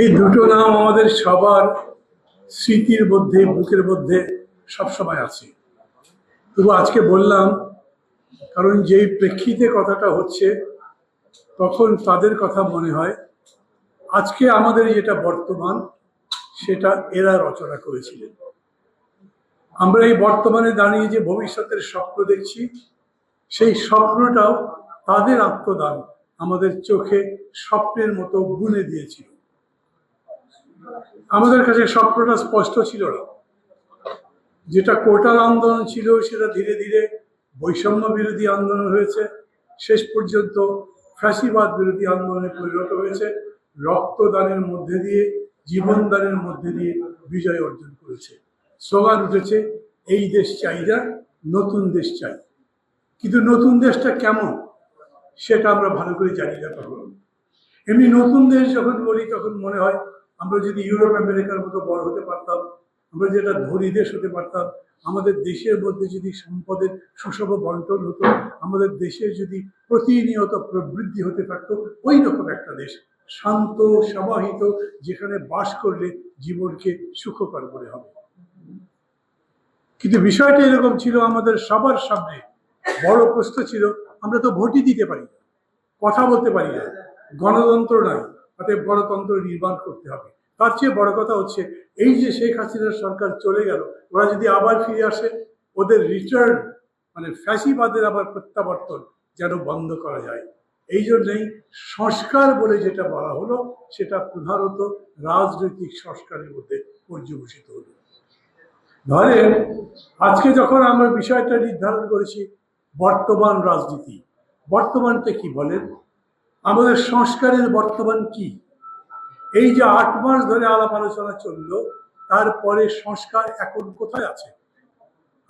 এই দুটো নাম আমাদের সবার স্মৃতির মধ্যে, বুকের মধ্যে সবসময় আছে। তবু আজকে বললাম, কারণ যেই প্রেক্ষিতে কথাটা হচ্ছে, তখন তাদের কথা মনে হয়। আজকে আমাদের যেটা বর্তমান, সেটা এরা রচনা করেছিলেন। আমরা এই বর্তমানে দাঁড়িয়ে যে ভবিষ্যতের স্বপ্ন দেখছি, সেই স্বপ্নটাও তাদের আত্মদান আমাদের চোখে স্বপ্নের মতো বুনে দিয়েছিল। আমাদের কাছে স্বপ্নটা স্পষ্ট ছিল না। যেটা কোটাল আন্দোলন ছিল, সেটা ধীরে ধীরে বৈষম্য বিরোধী আন্দোলন হয়েছে। শেষ পর্যন্ত ফ্যাসিবাদ বিরোধী আন্দোলনে পরিণত হয়েছে। রক্তদানের মধ্যে দিয়ে, জীবনদানের মধ্যে দিয়ে বিজয় অর্জন করেছে। স্লোগান উঠেছে, এই দেশ না, নতুন দেশ চাই। কিন্তু নতুন দেশটা কেমন, সেটা আমরা ভালো করে জানি না তখন। এমনি নতুন দেশ যখন বলি, তখন মনে হয় আমরা যদি ইউরোপ, আমেরিকার মতো বড় হতে পারতাম, আমরা যেটা ধনী দেশ হতে পারতাম, আমাদের দেশের মধ্যে যদি সম্পদের সুষম বন্টন হতো, আমাদের দেশের যদি প্রতিনিয়ত প্রবৃদ্ধি হতে পারতো, ওই রকম একটা দেশ, শান্ত, সমাহিত, যেখানে বাস করলে জীবনকে সুখকর করে হবে। কিন্তু বিষয়টা এরকম ছিল, আমাদের সবার সামনে বড় প্রশ্ন ছিল, আমরা তো ভোটই দিতে পারি কথা বলতে পারি না, গণতন্ত্র নাই। অতএব গণতন্ত্র নির্মাণ করতে হবে। তার চেয়ে বড় কথা হচ্ছে, এই যে শেখ হাসিনার সরকার চলে গেল, ওরা যদি আবার ফিরে আসে, ওদের রিটার্ন মানে ফ্যাসিবাদের আবার প্রত্যাবর্তন যেন বন্ধ করা যায়। এই জন্যই সংস্কার বলে যেটা বলা হলো, সেটা প্রধানত রাজনৈতিক সংস্কারের মধ্যে পর্যবেসিত হলো। ধরেন, আজকে যখন আমরা বিষয়টা নির্ধারণ করেছি, বর্তমান রাজনীতি, বর্তমানটা কি বলেন? আমাদের সংস্কারের বর্তমান কি? এই যে আট মাস ধরে আলাপ আলোচনা চলল, তারপরে সংস্কার এখন কোথায় আছে?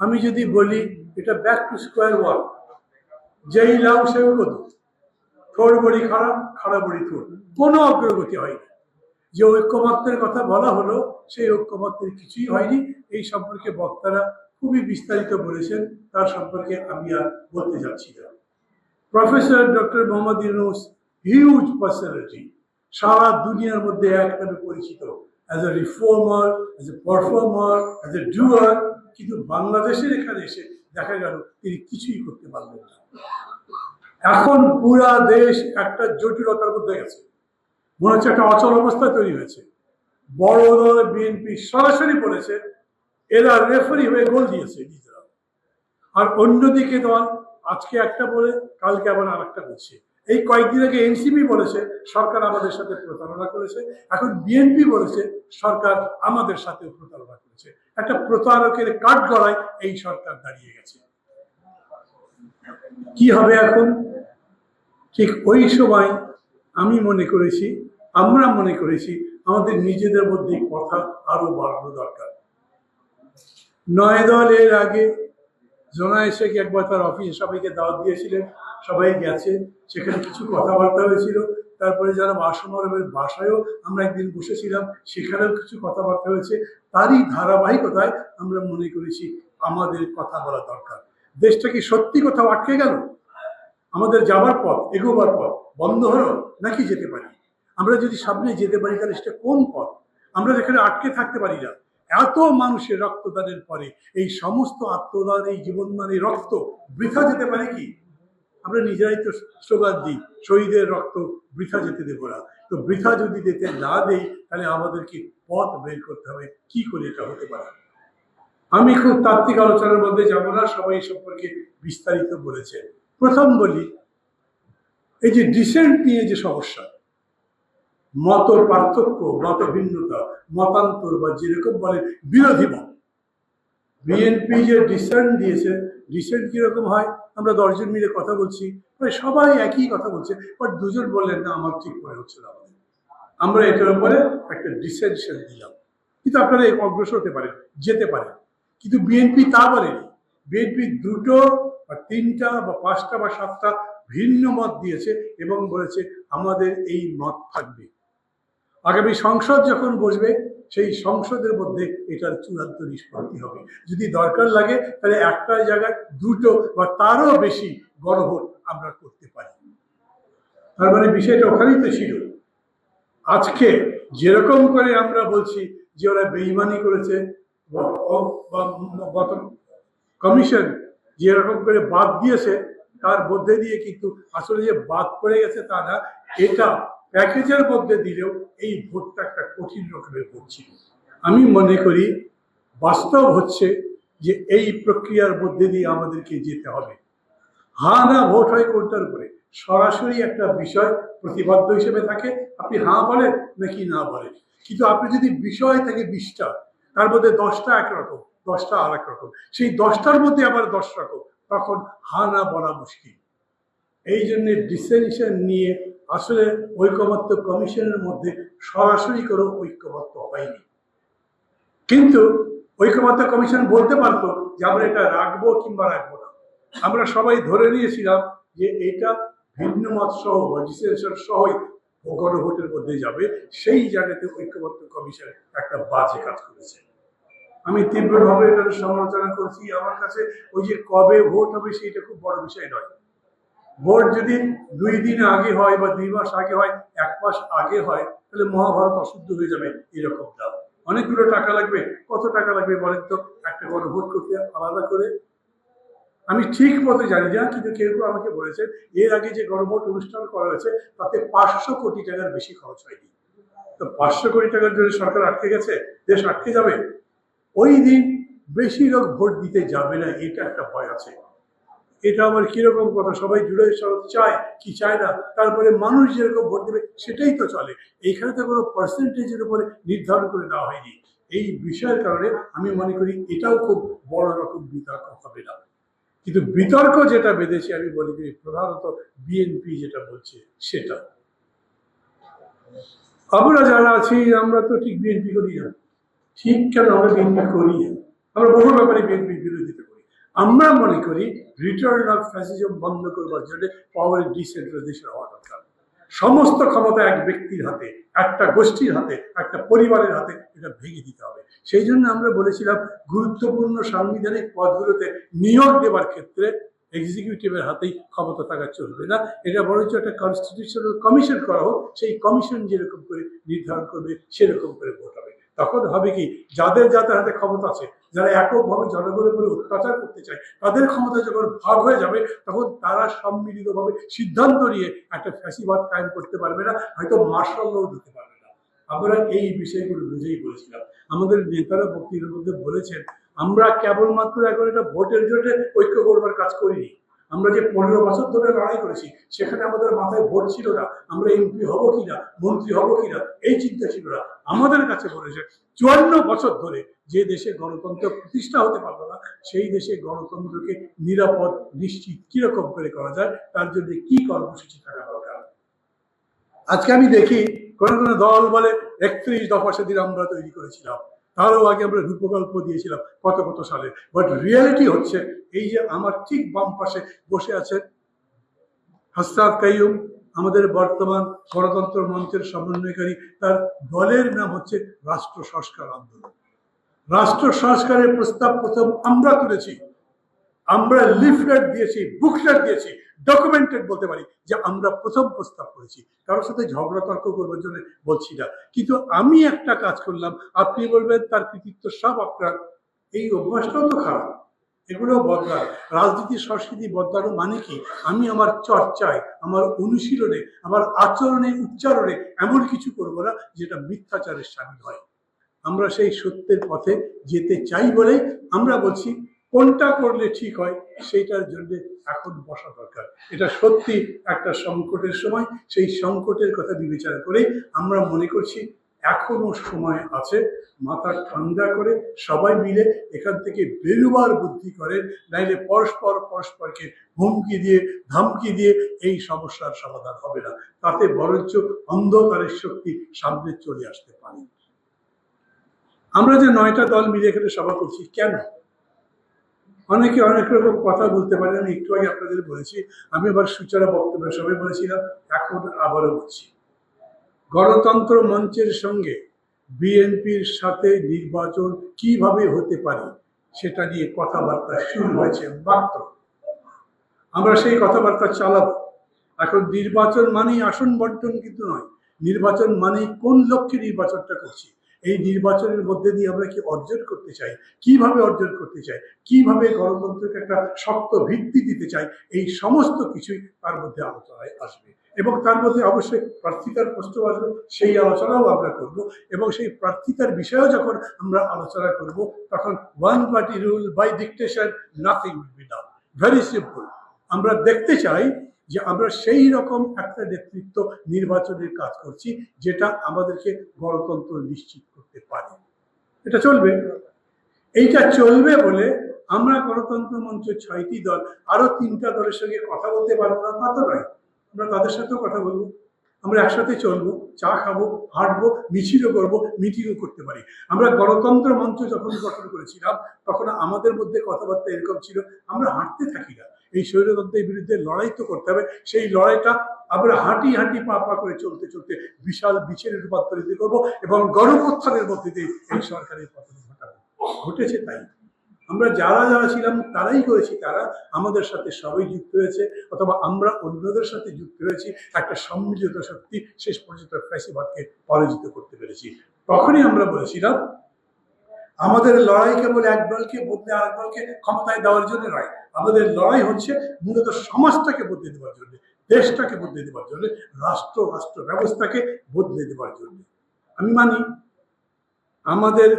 আমি যদি বলি, এটা ব্যাক টু স্কোয়ার ওয়ান যেই লাউ সেও কত বড়ি খারাপ খারাপ বড়ি থোর কোনো অগ্রগতি হয়নি। যে ঐক্যমত্যের কথা বলা হলো, সেই ঐক্যমত্যের কিছুই হয়নি। এই সম্পর্কে বক্তারা খুবই বিস্তারিত বলেছেন, তার সম্পর্কে আমি আর বলতে যাচ্ছি না। Professor doctor Mohammad Yunus huge personality সারা দুনিয়ার মধ্যে এক নামে পরিচিত। As a reformer as a performer as a doer কিন্তু বাংলাদেশের এখানে এসে দেখা গেল তিনি কিছুই করতে পারলেন না। এখন পুরা দেশ একটা জটিলতার মধ্যে গেছে। মনে হচ্ছে একটা অচল অবস্থা তৈরি হয়েছে। বড় দল বিএনপি সরাসরি বলেছে, এরা রেফারি হয়ে গোল দিয়েছে নিজেরা। আর অন্যদিকে দল, আজকে একটা বলে, কালকে আবার আর একটা বলছে। এই কয়েকদিন আগে এনসিপি বলেছে, সরকার আমাদের সাথে প্রতারণা করেছে। এখন বিএনপি বলেছে, সরকার আমাদের সাথে প্রতারণা করেছে। একটা প্রতারকের কাঠ গড়ায় এই সরকার দাঁড়িয়ে গেছে। কি হবে এখন? ঠিক ওই সময় আমি মনে করেছি, আমরা মনে করেছি, আমাদের নিজেদের মধ্যে কথা আরও বাড়ানো দরকার। নয় দল এর আগে জোনা এসে কি একবার তার অফিসে সবাইকে দাওয়াত দিয়েছিলেন? সবাই গেছে সেখানে কিছু কথাবার্তা হয়েছিল। তারপরে যারা বাসমরমের বাসায়ও আমরা একদিন বসেছিলাম, সেখানেও কিছু কথাবার্তা হয়েছে। তারই ধারাবাহিকতায় আমরা মনে করেছি আমাদের কথা বলা দরকার। দেশটা কি সত্যি কোথাও আটকে গেল? আমাদের যাবার পথ, এগোবার পথ বন্ধ হলো নাকি যেতে পারি? আমরা যদি সামনে যেতে পারি তাহলে সেটা কোন পথ? আমরা যেখানে আটকে থাকতে পারি না। এত মানুষের রক্তদানের পরে, এই সমস্ত আত্মদান, এই জীবনদান এই রক্ত বৃথা যেতে পারে কি? আমরা নিজেরাই তো স্লোগান দিই, শহীদের রক্ত বৃথা যেতে দেবো না। তো বৃথা যদি যেতে না দেই, তাহলে আমাদেরকে পথ বের করতে হবে। কি করে এটা হতে পারে? আমি খুব তাত্ত্বিক আলোচনার মধ্যে যাব না, সবাই সম্পর্কে বিস্তারিত বলেছে। প্রথম বলি, এই যে ডিসেন্ট নিয়ে যে সমস্যা মত পার্থক্য মত ভিন্নতা মতান্তর বা যেরকম বলে বিরোধী মত। বিএনপি যে ডিসেন্ট দিয়েছে ডিসেন্ট কীরকম হয়? আমরা দশজন মিলে কথা বলছি, প্রায় সবাই একই কথা বলছে বাট দুজন বললেন, না, আমার ঠিক মনে হচ্ছে না আমরা এটার উপরে একটা ডিসেনশন দিলাম। কিন্তু আপনারা অগ্রসর হতে পারেন, যেতে পারেন। কিন্তু বিএনপি তা বলেনি। বিএনপি দুটো বা তিনটা বা পাঁচটা বা সাতটা ভিন্ন মত দিয়েছে এবং বলেছে, আমাদের এই মত থাকবে। আগামী সংসদ যখন বসবে, সেই সংসদের মধ্যে এটার চূড়ান্ত নিষ্পত্তি হবে। যদি দরকার লাগে, তাহলে একটা জায়গায় দুটো বা তারও বেশি গণভোট আমরা করতে পারি। তার মানে বিষয়টা ওখানেই তো ছিল। আজকে যেরকম করে আমরা বলছি যে ওরা বেইমানি করেছে গত কমিশন যেরকম করে বাদ দিয়েছে, তার মধ্যে দিয়ে কিন্তু আসলে যে বাদ পড়ে গেছে তা না, এটা প্যাকেজের মধ্যে দিলেও এই ভোটটা একটা কঠিন রকমের ভোট ছিল। আমি মনে করি, বাস্তব হচ্ছে যে এই প্রক্রিয়ার মধ্যে দিয়ে আমাদেরকে যেতে হবে। হা না ভোট হয় কোনটার উপরে? সরাসরি একটা বিষয় প্রতিবদ্ধ হিসেবে থাকে। আপনি হা বলেন নাকি না বলেন? কিন্তু আপনি যদি বিষয় থাকে বিশটা, তার মধ্যে দশটা একরকম দশটা আর রকম। সেই দশটার মধ্যে আবার দশ রকম। তখন হা না বলা মুশকিল। এই জন্য ডিসেনশন নিয়ে আসলে ঐকমত্য কমিশনের মধ্যে সরাসরি কোনো ঐক্যমত্য হয়নি। কিন্তু ঐক্যমত্য কমিশন বলতে পারতো যে আমরা এটা রাখব কিংবা রাখব না। আমরা সবাই ধরে নিয়েছিলাম যে এটা ভিন্ন মত সহ ডিসেনশন সহই গণভোটের মধ্যে যাবে, সেই জায়গাতে ঐক্যবদ্ধ কমিশন একটা বাজে কাজ করেছে। আমি তীব্রভাবে এটার সমালোচনা করছি। আমার কাছে ওই যে কবে ভোট হবে সেইটা খুব বড় বিষয় নয়। ভোট যদি দুই দিন আগে হয় বা দুই মাস আগে হয়, এক মাস আগে হয়, তাহলে মহাভারত অশুদ্ধ হয়ে যাবে এরকম দাম। অনেকগুলো টাকা লাগবে। কত টাকা লাগবে বলেন তো? একটা গণভোট করতে আলাদা করে। আমি ঠিক মতো জানি না, কিন্তু কেউ কেউ আমাকে বলেছেন, এর আগে যে গণভোট অনুষ্ঠান করা হয়েছে, তাতে পাঁচশো কোটি টাকার বেশি খরচ হয়নি। তো পাঁচশো কোটি টাকার জন্য সরকার আটকে গেছে? দেশ আটকে যাবে? ওই দিন বেশি লোক ভোট দিতে যাবে না, এটা একটা ভয় আছে। এটা আমার কীরকম কথা? সবাই জুড়ে চায় কি চায় না? তারপরে মানুষ যেরকম ভোট দেবে, সেটাই তো চলে। এইখানে তো কোনো পার্সেন্টেজের উপরে নির্ধারণ করে দেওয়া হয়নি। এই বিষয়ের কারণে আমি মনে করি এটাও খুব বড় রকম বিতর্ক হবে না। কিন্তু বিতর্ক যেটা বেঁধেছে, আমি মনে করি প্রধানত বিএনপি যেটা বলছে, সেটা। আমরা যারা আছি, আমরা তো ঠিক বিএনপি করি না। ঠিক কেন আমরা বিএনপি করি আমরা বহু ব্যাপারে বিএনপি আমরা মনে করি রিটার্ন অফ ফ্যাসিজম বন্ধ করবার জন্য পাওয়ার ডিসেন্ট্রালাইজেশন হওয়া দরকার। সমস্ত ক্ষমতা এক ব্যক্তির হাতে, একটা গোষ্ঠীর হাতে, একটা পরিবারের হাতে এটা ভেঙে দিতে হবে। সেই জন্য আমরা বলেছিলাম গুরুত্বপূর্ণ সাংবিধানিক পদগুলোতে নিয়োগ দেওয়ার ক্ষেত্রে এক্সিকিউটিভের হাতেই ক্ষমতা থাকা চলবে না। এটা বরঞ্চ একটা কনস্টিটিউশনাল কমিশন করা হোক, সেই কমিশন যেরকম করে নির্ধারণ করবে, সেরকম করে ভোট হবে। তখন হবে কি, যাদের যাদের হাতে ক্ষমতা আছে, যারা এককভাবে জনগণের উপরে অত্যাচার করতে চায়, তাদের ক্ষমতা যখন ভাগ হয়ে যাবে, তখন তারা সম্মিলিতভাবে সিদ্ধান্ত নিয়ে একটা ফ্যাসিবাদ কায়েম করতে পারবে না, হয়তো মার্শাল্লাও দিতে পারবে না। আমরা এই বিষয়গুলো বুঝেই বলেছিলাম। আমাদের নেতারা বক্তৃতার মধ্যে বলেছেন, আমরা কেবলমাত্র এখন এটা ভোটের জন্য ঐক্য করবার কাজ করিনি। আমরা যে পনেরো বছর ধরে লড়াই করেছি, সেখানে আমাদের মাথায় ভোট ছিল না, আমরা এমপি হব কিনা, মন্ত্রী হব কিনা, এই চিন্তা ছিল না। আমাদের কাছে বলেছে চুয়ান্ন বছর ধরে যে দেশে গণতন্ত্র প্রতিষ্ঠা হতে পারল না, সেই দেশে গণতন্ত্রকে নিরাপদ, নিশ্চিত কীরকম করে করা যায়, তার জন্য কি কর্মসূচি থাকা দরকার? আজকে আমি দেখি, কোন কোন দল বলে একত্রিশ দফা সেদিন আমরা তৈরি করেছিলাম। তারও আগে আমরা রূপকল্প দিয়েছিলাম কত কত সালে। বাট রিয়ালিটি হচ্ছে, এই যে আমার ঠিক বাম পাশে বসে আছেন হাসরাত কাইম আমাদের বর্তমান গণতন্ত্র মঞ্চের সমন্বয়কারী, তার দলের নাম হচ্ছে রাষ্ট্র সংস্কার আন্দোলন। রাষ্ট্র সংস্কারের প্রস্তাব প্রথম আমরা তুলেছি। আমরা লিফলেট দিয়েছি বুকলেট দিয়েছি ডকুমেন্টেড বলতে পারি যে আমরা প্রথম প্রস্তাব করেছি। কারোর সাথে ঝগড়া, তর্ক করবার জন্য বলছি না। কিন্তু আমি একটা কাজ করলাম, আপনি বলবেন তার কৃতিত্ব সব আপনার। এই অভ্যাসটাও তো খারাপ এগুলো বদলায়। রাজনীতির সংস্কৃতি বদলানো মানে কি? আমি আমার চর্চায়, আমার অনুশীলনে, আমার আচরণে, উচ্চারণে এমন কিছু করব না যেটা মিথ্যাচারের সামিল হয়। আমরা সেই সত্যের পথে যেতে চাই বলে আমরা বলছি কোনটা করলে ঠিক হয়, সেইটার জন্য এখন বসা দরকার। এটা সত্যি একটা সংকটের সময়, সেই সংকটের কথা বিবেচনা করে আমরা মনে করছি এখনও সময় আছে, মাথা ঠান্ডা করে সবাই মিলে এখান থেকে বেরোবার বুদ্ধি করেন, নাইলে পরস্পর পরস্পরকে হুমকি দিয়ে, ধমকি দিয়ে এই সমস্যার সমাধান হবে না। তাতে বরঞ্চ অন্ধকারের শক্তি সামনে চলে আসতে পারে। আমরা যে নয়টা দল মিলে এখানে সভা করছি, কেন? অনেকে অনেক রকম কথা বলতে পারে, আমি একটু আগে আপনাদের বলেছি। আমি আবার সুচারা বক্তব্যের সবাই বলেছিলাম, এখন আবারও বলছি। গণতন্ত্র মঞ্চের সঙ্গে বিএনপির সাথে নির্বাচন কীভাবে হতে পারে, সেটা নিয়ে কথাবার্তা শুরু হয়েছে মাত্র। আমরা সেই কথাবার্তা চালাবো। এখন নির্বাচন মানেই আসন বন্টন কিন্তু নয়, নির্বাচন মানেই কোন লক্ষ্যে নির্বাচনটা করছি। এই নির্বাচনের মধ্যে দিয়ে আমরা কি অর্জন করতে চাই? কীভাবে অর্জন করতে চাই? কীভাবে গণতন্ত্রকে একটা শক্ত ভিত্তি দিতে চাই? এই সমস্ত কিছুই তার মধ্যে আলোচনায় আসবে। এবং তার মধ্যে অবশ্যই প্রার্থিতার প্রশ্ন আসবে, সেই আলোচনাও আমরা করব। এবং সেই প্রার্থিতার বিষয়েও যখন আমরা আলোচনা করব, তখন one party rule by dictation nothing will be down very simple আমরা দেখতে চাই যে আমরা সেই রকম একটা নেতৃত্ব নির্বাচনের কাজ করছি, যেটা আমাদেরকে গণতন্ত্র নিশ্চিত করতে পারে। এটা চলবে। এইটা চলবে বলে আমরা গণতন্ত্র মঞ্চ ছয়টি দল আরও তিনটা দলের সঙ্গে কথা বলতে পারব না, তা তো নয়। আমরা তাদের সাথেও কথা বলব। আমরা একসাথে চলবো, চা খাব, হাঁটবো, মিছিলও করব, মিটিংও করতে পারি। আমরা গণতন্ত্র মঞ্চ যখন গঠন করেছিলাম, তখন আমাদের মধ্যে কথাবার্তা এরকম ছিল, আমরা হাঁটতে থাকি না। এই স্বৈরতন্ত্রের বিরুদ্ধে লড়াই তো করতে হবে, সেই লড়াইটা আমরা হাঁটি হাঁটি পা পা করে চলতে চলতে বিশাল বিছের রূপান্তরিত করব এবং গণপ্রত্থানের মধ্যে দিয়ে এই সরকারের পতন ঘটাবো। ঘটেছে তাই। আমরা যারা যারা ছিলাম তারাই করেছি তারা আমাদের সাথে সবাই যুক্ত হয়েছে, অথবা আমরা অন্যদের সাথে যুক্ত হয়েছি। একটা সম্মিলিত শক্তি শেষ পর্যন্ত ফ্যাসিবাদকে পরাজিত করতে পেরেছি। তখনই আমরা বলেছিলাম, আমাদের লড়াই কেবল এক দলকে বদলে আরেক দলকে ক্ষমতায় দেওয়ার জন্য নয়। আমাদের লড়াই হচ্ছে মূলত সমাজটাকে বদলে দেওয়ার জন্য, দেশটাকে বদলে দেওয়ার জন্য, রাষ্ট্র রাষ্ট্র ব্যবস্থাকে বদলে দেওয়ার জন্য। আমি মানি, আমাদের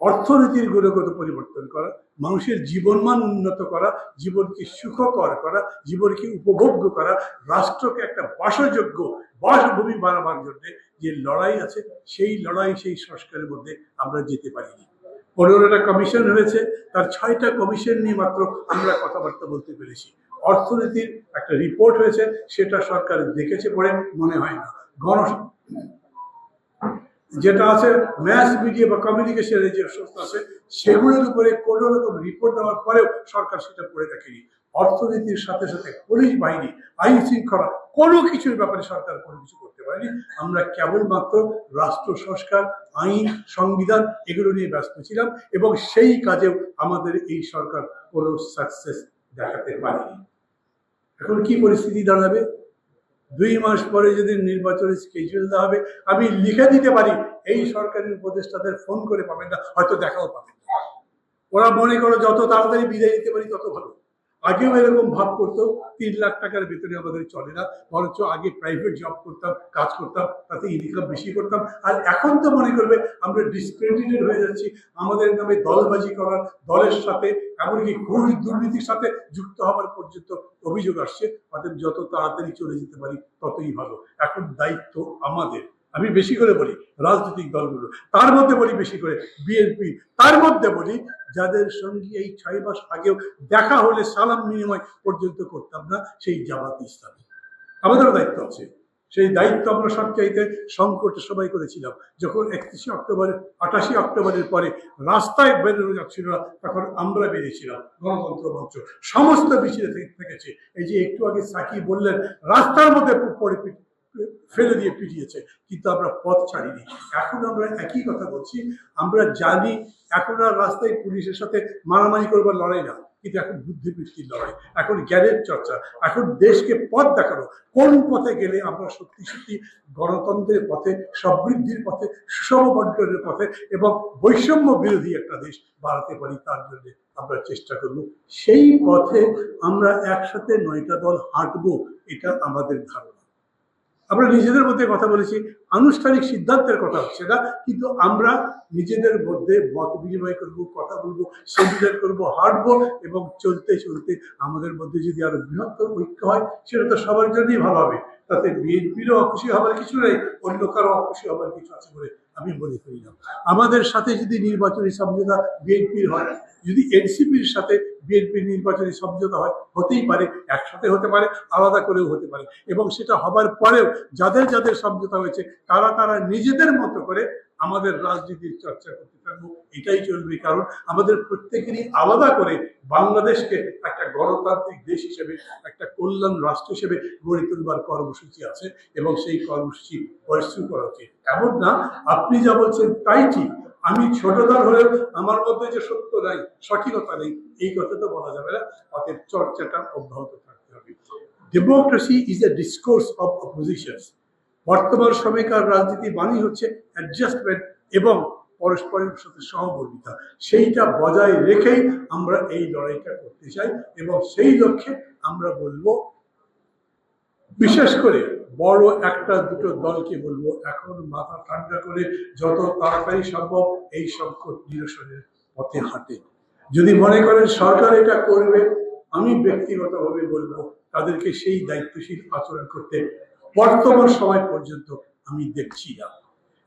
অর্থনীতির গুণগত পরিবর্তন করা, মানুষের জীবনমান উন্নত করা, জীবনকে সুখকর করা, জীবনকে উপভোগ্য করা, রাষ্ট্রকে একটা বাসযোগ্য বাসভূমি বানাবার জন্য যে লড়াই আছে, সেই লড়াই, সেই সংস্কারের মধ্যে আমরা যেতে পারিনি। পনেরোটা কমিশন হয়েছে, তার ছয়টা কমিশন নিয়ে মাত্র আমরা কথাবার্তা বলতে পেরেছি। অর্থনীতির একটা রিপোর্ট হয়েছে, সেটা সরকার দেখেছে পড়ে মনে হয় না। গণ যেটা আছে ম্যাস মিডিয়া বা কমিউনিকেশনের যে সংস্থা আছে, সেগুলোর উপরে কোনো রকম রিপোর্ট দেওয়ার পরেও সরকার সেটা পড়ে দেখেনি। অর্থনীতির সাথে সাথে পুলিশ বাহিনী, আইন শৃঙ্খলা, কোনো কিছুর ব্যাপারে সরকার কোনো কিছু করতে পারেনি। আমরা কেবলমাত্র রাষ্ট্র সংস্কার, আইন, সংবিধান এগুলো নিয়ে ব্যস্ত ছিলাম এবং সেই কাজেও আমাদের এই সরকার কোনো সাকসেস দেখাতে পারেনি। এখন কি পরিস্থিতি দাঁড়াবে? দুই মাস পরে যদি নির্বাচনের স্কেজুল দেওয়া হবে, আমি লিখে দিতে পারি, এই সরকারি উপদেষ্টাদের ফোন করে পাবেন না, হয়তো দেখাও পাবেন ওরা মনে করো যত তাড়াতাড়ি বিদায় দিতে পারি, তত ভালো। আগেও এরকম ভাব করতো, তিন লাখ টাকার ভিতরে আমাদের চলে না, বরঞ্চ আগে প্রাইভেট জব করতাম, কাজ করতাম, তাতে ইনকাম বেশি করতাম। আর এখন তো মনে করবে, আমরা ডিসক্রেডিটেড হয়ে যাচ্ছি, আমাদের নামে দলবাজি করার, দলের সাথে, এমনকি ঘুষ দুর্নীতির সাথে যুক্ত হওয়ার পর্যন্ত অভিযোগ আসছে। অতএব যত তাড়াতাড়ি চলে যেতে পারি, ততই ভালো। এখন দায়িত্ব আমাদের। আমি বেশি করে বলি রাজনৈতিক দলগুলো। তার মধ্যে বলি বেশি করে বিএনপি। তার মধ্যে বলি যাদের সঙ্গে এই ছয় মাস আগেও দেখা হলে সালাম বিনিময় পর্যন্ত করতাম না, সেই জামাত ইসলামী। আমাদেরও দায়িত্ব আছে। সেই দায়িত্ব আমরা সবচাইতে সংকটে সবাই করেছিলাম। যখন একত্রিশে অক্টোবরের আটাশি অক্টোবরের পরে রাস্তায় বেরোনো যাচ্ছিল না, তখন আমরা বেরিয়েছিলাম গণতন্ত্র মঞ্চ। সমস্ত থেকে থেকেছে। এই যে একটু আগে সাকি বললেন, রাস্তার মধ্যে পিট- ফেলে দিয়ে পিটিয়েছে, কিন্তু আমরা পথ ছাড়িনি। এখন আমরা একই কথা বলছি, আমরা জানি এখন আর রাস্তায় পুলিশের সাথে মারামারি করবার লড়াই না, কিন্তু এখন বুদ্ধিবৃত্তির লড়াই, এখন জ্ঞানের চর্চা, এখন দেশকে পথ দেখানো, কোন পথে গেলে আমরা সত্যি সত্যি গণতন্ত্রের পথে, সমৃদ্ধির পথে, সুষম বন্টনের পথে এবং বৈষম্য বিরোধী একটা দেশ বাড়াতে পারি, তার জন্য আমরা চেষ্টা করব। সেই পথে আমরা একসাথে নয়টা দল হাঁটবো, এটা আমাদের ধারণা। আমরা নিজেদের মধ্যে কথা বলেছি, আনুষ্ঠানিক সিদ্ধান্তের কথা হচ্ছে না, কিন্তু আমরা নিজেদের মধ্যে মত বিনিময় করব, কথা বলব সেমিনার করব, হাঁটবো এবং চলতে চলতে আমাদের মধ্যে যদি আরও বৃহত্তর ঐক্য হয়, সেটা তো সবার জন্যই ভালো হবে। তাতে বিএনপিরও অখুশি হবার কিছু নেই, অন্য কারও অখুশি হবার কিছু আছে বলে আমি মনে করি না। আমাদের সাথে যদি নির্বাচনী সমঝোতা বিএনপির হয়, যদি এনসিপির সাথে বিএনপির নির্বাচনী সমঝোতা হয়, হতেই পারে, একসাথে হতে পারে, আলাদা করেও হতে পারে। এবং সেটা হবার পরেও যাদের যাদের সমঝোতা হয়েছে, তারা তারা নিজেদের মতো করে আমাদের রাজনীতির চর্চা করতে থাকব, এটাই চলবে। কারণ আমাদের প্রত্যেকেরই আলাদা করে বাংলাদেশকে গণতান্ত্রিক দেশ হিসেবে, একটা কল্যাণ রাষ্ট্র হিসেবে গড়ে তুলবার কর্মসূচি আছে এবং সেই কর্মসূচি পরিশ্রম করা উচিত। এমন না, আপনি যা বলছেন তাই ঠিক। আমি ছোটদার হলেও আমার মধ্যে যে সত্য নাই, সঠিকতা নেই, এই কথা তো বলা যাবে না। অতএব চর্চাটা অব্যাহত থাকতে হবে। Democracy is a discourse of opposition বর্তমান সময়কার রাজনীতি বাণী হচ্ছে অ্যাডজাস্টমেন্ট এবং পরস্পরের সাথে সহমর্মিতা সেইটা বজায় রেখেই আমরা এই লড়াইটা করতে চাই এবং সেই লক্ষ্যে আমরা বলব, বিশেষ করে বড় একটা দুটো দলকে বলব, এখন মাথা ঠান্ডা করে যত তাড়াতাড়ি সম্ভব এই সংকট নিরসনের পথে হাঁটে। যদি মনে করেন সরকার এটা করবে, আমি ব্যক্তিগতভাবে বলব, তাদেরকে সেই দায়িত্বশীল আচরণ করতে বর্তমান সময় পর্যন্ত আমি দেখছি না।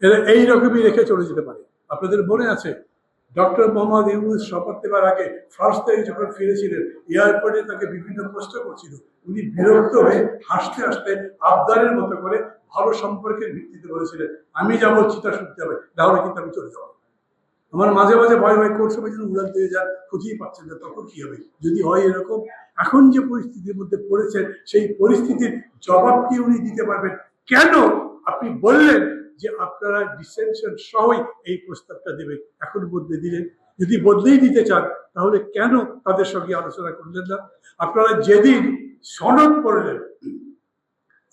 এরা এইরকমই রেখে চলে যেতে পারে। আপনাদের মনে আছে? ডক্টর মোহাম্মদ ইউনুস শপথ নেবার আগে ফার্স্ট থেকে যখন ফিরেছিলেন, এয়ারপোর্টে তাকে বিভিন্ন প্রশ্ন করছিল। উনি বিরক্ত হয়ে হাসতে হাসতে আবদারের মতো করে ভালো সম্পর্কের ভিত্তিতে বলেছিলেন, আমি যা বলছি তা শুনতে হবে তাহলে কিন্তু আমি চলে যাব। আমার মাঝে মাঝে ভয় ভয় করছে যেন উড়ান দিয়ে যান, খুঁজেই পাচ্ছেন না, তখন কি হবে? যদি হয় এরকম, এখন যে পরিস্থিতির মধ্যে পড়েছেন, সেই পরিস্থিতির জবাব কি উনি দিতে পারবেন? কেন আপনি বললেন যে আপনারা ডিসেনশন সহই এই প্রস্তাবটা দেবেন। এখন বদলে দিলেন। যদি বদলেই দিতে চান, তাহলে কেন তাদের সঙ্গে আলোচনা করলেন না? আপনারা যেদিন সনদ করলেন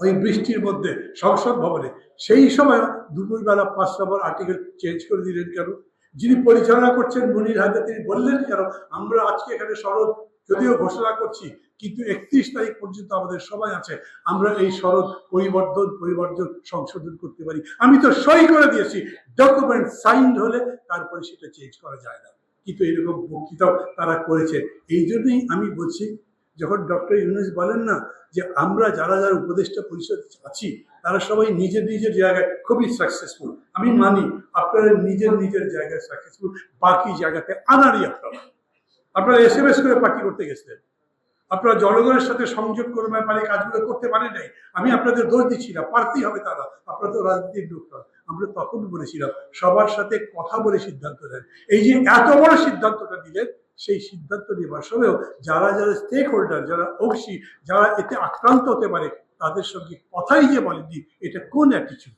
ওই বৃষ্টির মধ্যে, সংসদ ভবনে, সেই সময় দুপুরবেলা পাঁচ নম্বর আর্টিকেল চেঞ্জ করে দিলেন কেন? যিনি পরিচালনা করছেন, মনির হাতে তিনি বললেন কেন, আমরা আজকে এখানে শরৎ যদিও ঘোষণা করছি কিন্তু একত্রিশ তারিখ পর্যন্ত আমাদের সময় আছে। আমরা এই শরৎ পরিবর্তন পরিবর্তন সংশোধন করতে পারি। আমি তো সই করে দিয়েছি। ডকুমেন্ট সাইন হলে তারপরে সেটা চেঞ্জ করা যায় না। কিন্তু এরকম বক্তৃতাও তারা করেছে। এই জন্যই আমি বলছি, যখন ডক্টর ইউনুস বলেন না যে আমরা যারা যারা উপদেষ্টা পরিষদ আছি, তারা সবাই নিজের নিজের জায়গায় খুবই সাকসেসফুল আমি মানি, আপনারা নিজের নিজের জায়গায় সাকসেসফুল বাকি জায়গাতে আনারই আপনারা। আপনারা এস এম এস করে পার্টি করতে গেছিলেন। আপনারা জনগণের সাথে সংযোগ করে ব্যাপারে কাজগুলো করতে পারেন নাই। আমি আপনাদের দোষ দিচ্ছি না, পারতেই হবে তারা। আপনারা তো রাজনীতির লোক নন। আমরা তখন বলেছিলাম, সবার সাথে কথা বলে সিদ্ধান্ত নেন। এই যে এত বড় সিদ্ধান্তটা দিলেন, সেই সিদ্ধান্ত নেবার সময়ও যারা যারা স্টেক হোল্ডার যারা অংশী যারা এতে আক্রান্ত হতে পারে, তাদের সঙ্গে কথাই যে বলেননি, এটা কোন অ্যাটিচিউড